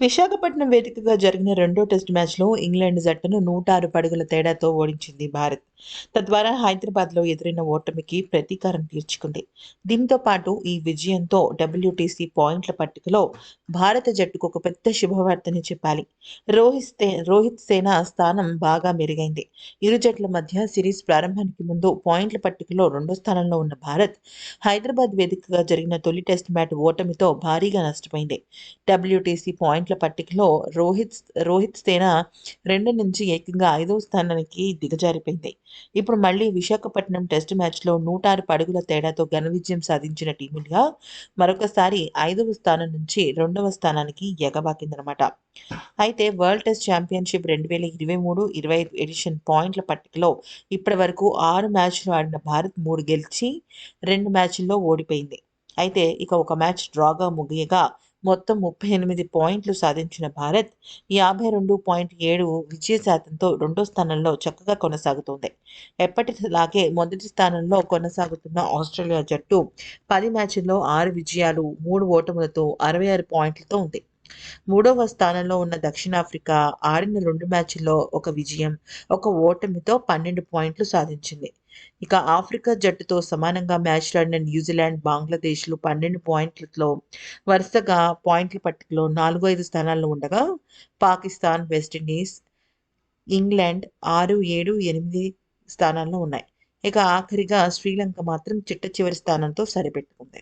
విశాఖపట్నం వేదికగా జరిగిన రెండో టెస్ట్ మ్యాచ్లో ఇంగ్లాండ్ జట్టును నూట ఆరు పడుగుల తేడాతో ఓడించింది భారత్. తద్వారా హైదరాబాద్లో ఎదురైన ఓటమికి ప్రతీకారం తీర్చుకుంది. దీంతో పాటు ఈ విజయంతో డబ్ల్యూటీసీ పాయింట్ల పట్టికలో భారత జట్టుకు ఒక పెద్ద శుభవార్తని చెప్పాలి. రోహిత్ రోహిత్ సేన స్థానం బాగా మెరుగైంది. ఇరు జట్ల మధ్య సిరీస్ ప్రారంభానికి ముందు పాయింట్ల పట్టికలో రెండో స్థానంలో ఉన్న భారత్ హైదరాబాద్ వేదికగా జరిగిన తొలి టెస్ట్ మ్యాచ్ ఓటమితో భారీగా నష్టపోయింది. డబ్ల్యూటీసీ పాయింట్ల పట్టికలో రోహిత్ రోహిత్ సేన రెండు నుంచి ఏకంగా ఐదవ స్థానానికి దిగజారిపోయింది. ఇప్పుడు మళ్ళీ విశాఖపట్నం టెస్ట్ మ్యాచ్లో నూట ఆరు పడుగుల తేడాతో ఘన విజయం సాధించిన టీమిండియా మరొకసారి ఐదవ స్థానం నుంచి రెండవ స్థానానికి ఎగబాకిందనమాట. అయితే వరల్డ్ టెస్ట్ ఛాంపియన్షిప్ రెండు వేల ఇరవై మూడు ఇరవై ఐదు ఎడిషన్ పాయింట్ల పట్టికలో ఇప్పటి వరకు ఆరు మ్యాచ్లు ఆడిన భారత్ మూడు గెలిచి రెండు మ్యాచ్ల్లో ఓడిపోయింది. అయితే ఇక ఒక మ్యాచ్ డ్రాగా ముగియగా మొత్తం ముప్పై ఎనిమిది పాయింట్లు సాధించిన భారత్ యాభై రెండు పాయింట్ ఏడు విజయ శాతంతో రెండో స్థానంలో చక్కగా కొనసాగుతోంది. ఎప్పటిలాగే మొదటి స్థానంలో కొనసాగుతున్న ఆస్ట్రేలియా జట్టు పది మ్యాచ్ల్లో ఆరు విజయాలు మూడు ఓటములతో అరవై ఆరు పాయింట్లతో ఉంది. మూడవ స్థానంలో ఉన్న దక్షిణాఫ్రికా ఆడిన రెండు మ్యాచ్ల్లో ఒక విజయం ఒక ఓటమితో పన్నెండు పాయింట్లు సాధించింది. ఇక ఆఫ్రికా జట్టుతో సమానంగా మ్యాచ్లు ఆడిన న్యూజిలాండ్ బంగ్లాదేశ్లు పన్నెండు పాయింట్లతో వరుసగా పాయింట్ల పట్టికలో నాలుగు ఐదు స్థానాల్లో ఉండగా పాకిస్తాన్ వెస్టిండీస్ ఇంగ్లాండ్ ఆరు ఏడు ఎనిమిది స్థానాల్లో ఉన్నాయి. ఇక ఆఖరిగా శ్రీలంక మాత్రం చిట్ట చివరి స్థానంతో సరిపెట్టుకుంది.